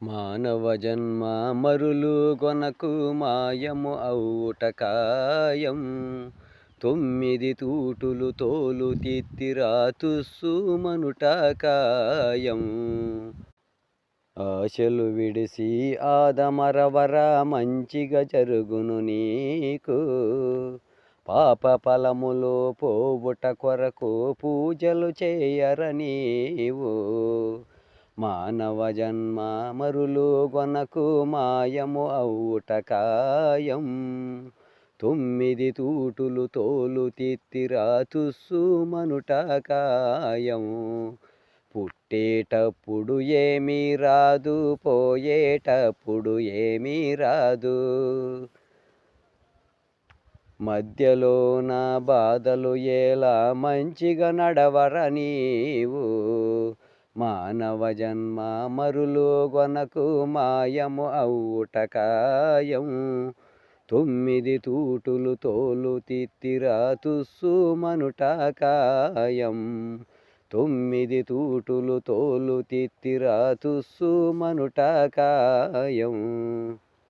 మానవ జన్మ మరులు కొనకు మాయము అవుట కాయం తొమ్మిది తూటులు తోలు తిత్తిరా తుస్సు కాయం ఆశలు విడిసి ఆదమరవర మంచిగా జరుగును నీకు. పాప ఫలములు పోవుట కొరకు పూజలు చేయర నీవు. మానవ జన్మ మరులు కొనకు మాయము అవుట కాయం తొమ్మిది తూటులు తోలు తిత్తిరా తుస్సు మనుట కాయం పుట్టేటప్పుడు ఏమీ రాదు పోయేటప్పుడు ఏమీ రాదు. మధ్యలో నా బాధలు ఎలా మంచిగా నడవర నీవు? మానవ జన్మ మరులు గొనకు మాయము అవుటకాయం తొమ్మిది తూటులు తోలు తిత్తిరా తుస్సు మనుటకాయం. తొమ్మిది తూటులు తోలు తిత్తిరా తుస్సు మనుటకాయం.